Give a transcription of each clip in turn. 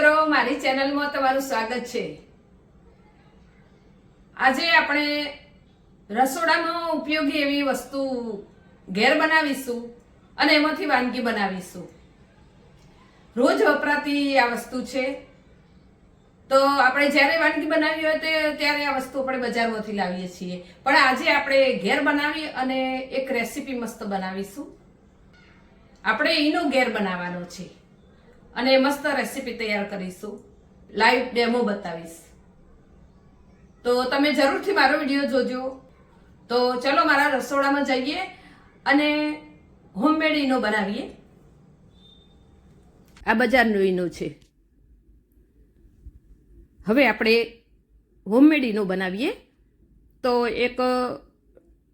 મિત્રો, મારી ચેનલમાં તમારું સ્વાગત છે. આજે આપણે રસોડામાં ઉપયોગી એવી વસ્તુ ઘેર બનાવીશું અને એમાંથી વાનગી બનાવીશું. રોજ વપરાતી આ વસ્તુ છે. તો આપણે જ્યારે વાનગી બનાવી હોય તે ત્યારે આ વસ્તુ આપણે બજારમાંથી લાવીએ છીએ. પણ આજે આપણે ઘેર બનાવી અને એક રેસીપી મસ્ત બનાવીશું. આપણે ઈનો ઘેર બનાવવાનો છે. અને મસ્ત રેસીપી તૈયાર કરીશું. લાઈવ ડેમો બતાવીશ. તો તમે જરૂરથી મારો વીડિયો જોજો. તો ચલો મારા રસોડામાં જઈએ અને હોમમેડ ઈનો બનાવીએ. આ બજારનો ઈનો છે. હવે આપણે હોમમેડ ઈનો બનાવીએ. તો એક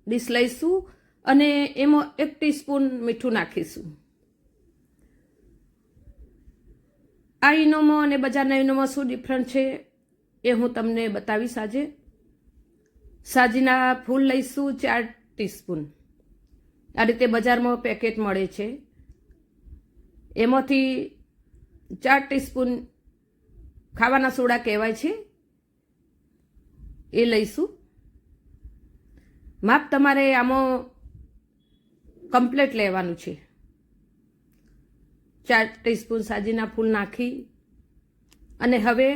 ડીશ લઈશું અને એમાં એક ટીસ્પૂન મીઠું નાખીશું. આ ઈનોમાં અને બજારના ઈનોમાં શું ડિફરન્ટ છે એ હું તમને બતાવીશ આજે. સાજીના ફૂલ લઈશું ચાર ટીસ્પૂન આ રીતે બજારમાં પેકેટ મળે છે. એમાંથી ચાર ટીસ્પૂન ખાવાના સોડા કહેવાય છે. એ લઈશું. માપ તમારે આમાં કમ્પ્લેટ લેવાનું છે. ચાર ટીસ્પૂન સાજીના ફૂલ નાખી અને હવે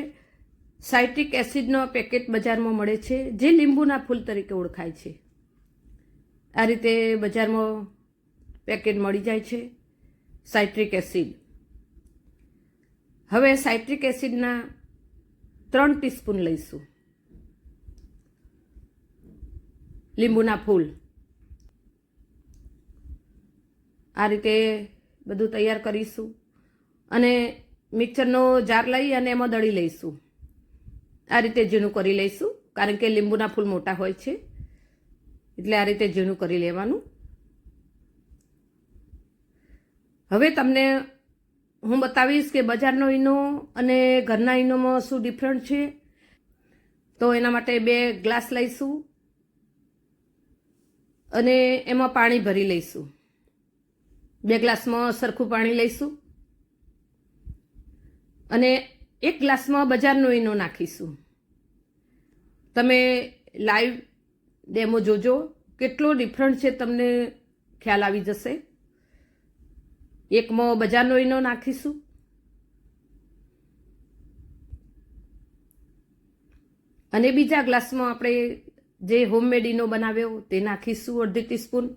સાઇટ્રિક એસિડનો પેકેટ બજારમાં મળે છે, જે લીંબુના ફૂલ તરીકે ઓળખાય છે. આ રીતે બજારમાં પેકેટ મળી જાય છે, સાઇટ્રિક એસિડ. હવે સાઇટ્રિક એસિડના ત્રણ ટીસ્પૂન લઈશું. લીંબુના ફૂલ. આ રીતે બધું તૈયાર કરીશું. અને મિક્સરનો જાર લઈ અને એમાં દળી લઈશું. આ રીતે ઝીણું કરી લઈશું, કારણ કે લીંબુના ફૂલ મોટા હોય છે. એટલે આ રીતે ઝીણું કરી લેવાનું. હવે તમને હું બતાવીશ કે બજારનો ઈનો અને ઘરના ઈનોમાં શું ડિફરન્ટ છે. તો એના માટે બે ગ્લાસ લઈશું. અને એમાં પાણી ભરી લઈશું. બે ગ્લાસમાં સરખું પાણી લઈશું. અને એક ગ્લાસમાં બજારનો ઈનો નાખીશું. તમે લાઈવ ડેમો જોજો. કેટલો ડિફરન્ટ છે તમને ખ્યાલ આવી જશે. એકમાં બજારનો ઈનો નાખીશું. અને બીજા ગ્લાસમાં આપણે જે હોમમેડ ઈનો બનાવ્યો તે નાખીશું અડધી ટીસ્પૂન.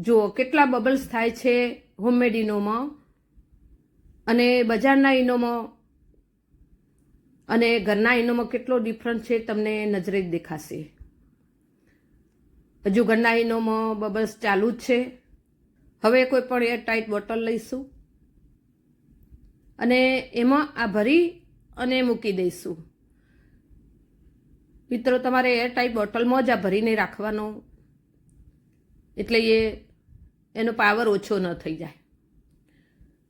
જુઓ કેટલા બબલ્સ થાય છે હોમમેડ ઇનોમાં અને બજારના ઇનોમાં અને ઘરના ઇનોમાં કેટલો ડિફરન્ટ છે તમને નજરે જ દેખાશે. હજુ ઘરના ઇનોમાં બબલ્સ ચાલુ જ છે. હવે કોઈ પણ એર ટાઈટ બોટલ લઈશું અને એમાં આ ભરી અને મૂકી દઈશું. મિત્રો, તમારે એર ટાઈટ બોટલમાં જ આ ભરીને રાખવાનો. એટલે એ એનો પાવર ઓછો ન થઈ જાય.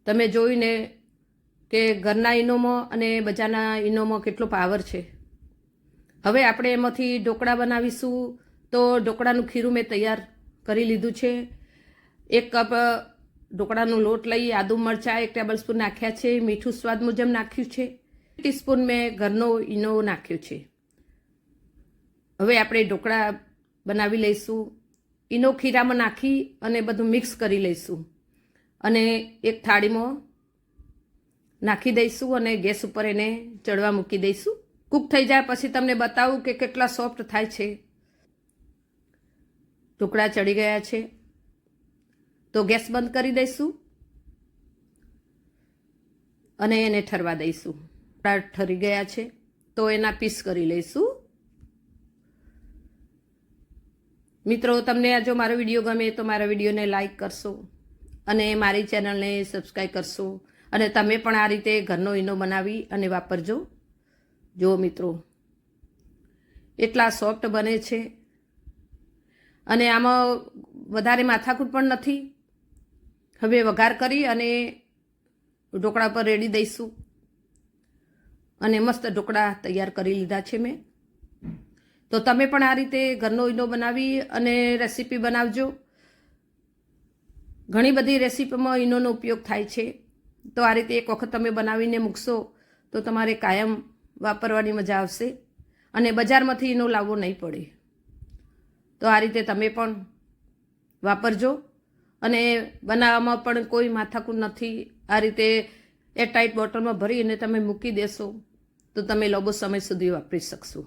તમે જોઈને કે ઘરના ઈનોમાં અને બજારના ઈનોમાં કેટલો પાવર છે. હવે આપણે એમાંથી ઢોકળા બનાવીશું તો ઢોકળાનું ખીરું મેં તૈયાર કરી લીધું છે. એક કપ ઢોકળાનો લોટ લઈ આદુ મરચાં એક ટેબલ સ્પૂન નાખ્યા છે. મીઠું સ્વાદ મુજબ નાખ્યું છે. ટીસ્પૂન મેં ઘરનો ઈનો નાખ્યો છે. હવે આપણે ઢોકળા બનાવી લઈશું. ઈનો ખીરામાં નાખી અને બધું મિક્સ કરી લઈશું. અને એક થાળીમાં નાખી દઈશું અને ગેસ ઉપર એને ચડવા મૂકી દઈશું. કૂક થઈ જાય પછી તમને બતાવું કે કેટલા સોફ્ટ થાય છે. ટુકડા ચડી ગયા છે. તો ગેસ બંધ કરી દઈશું. અને એને ઠરવા દઈશું. ઠરી ગયા છે. તો એના પીસ કરી લઈશું. મિત્રો, તમને આ જો મારો વીડિયો ગમે તો મારા વિડીયોને લાઇક કરશો અને મારી ચેનલને સબસ્ક્રાઈબ કરશો. અને તમે પણ આ રીતે ઘરનો ઈનો બનાવી અને વાપરજો. જો મિત્રો, એટલા સોફ્ટ બને છે. અને આમાં વધારે માથાકૂટ પણ નથી. હવે વઘાર કરી અને ઢોકળા પર રેડી દઈશું. અને મસ્ત ઢોકળા તૈયાર કરી લીધા છે મેં. તો તમે પણ આ રીતે ઘરનો ઈનો બનાવી અને રેસીપી બનાવજો. ઘણી બધી રેસીપીમાં ઈનોનો ઉપયોગ થાય છે. તો આ રીતે એક વખત તમે બનાવીને મૂકશો તો તમારે કાયમ વાપરવાની મજા આવશે અને બજારમાંથી ઈનો લાવવો નહીં પડે. તો આ રીતે તમે પણ વાપરજો અને બનાવવામાં પણ કોઈ માથાકૂટ નથી. આ રીતે એ ટાઈટ બોટલમાં ભરીને તમે મૂકી દેશો તો તમે લાંબો સમય સુધી વાપરી શકશો.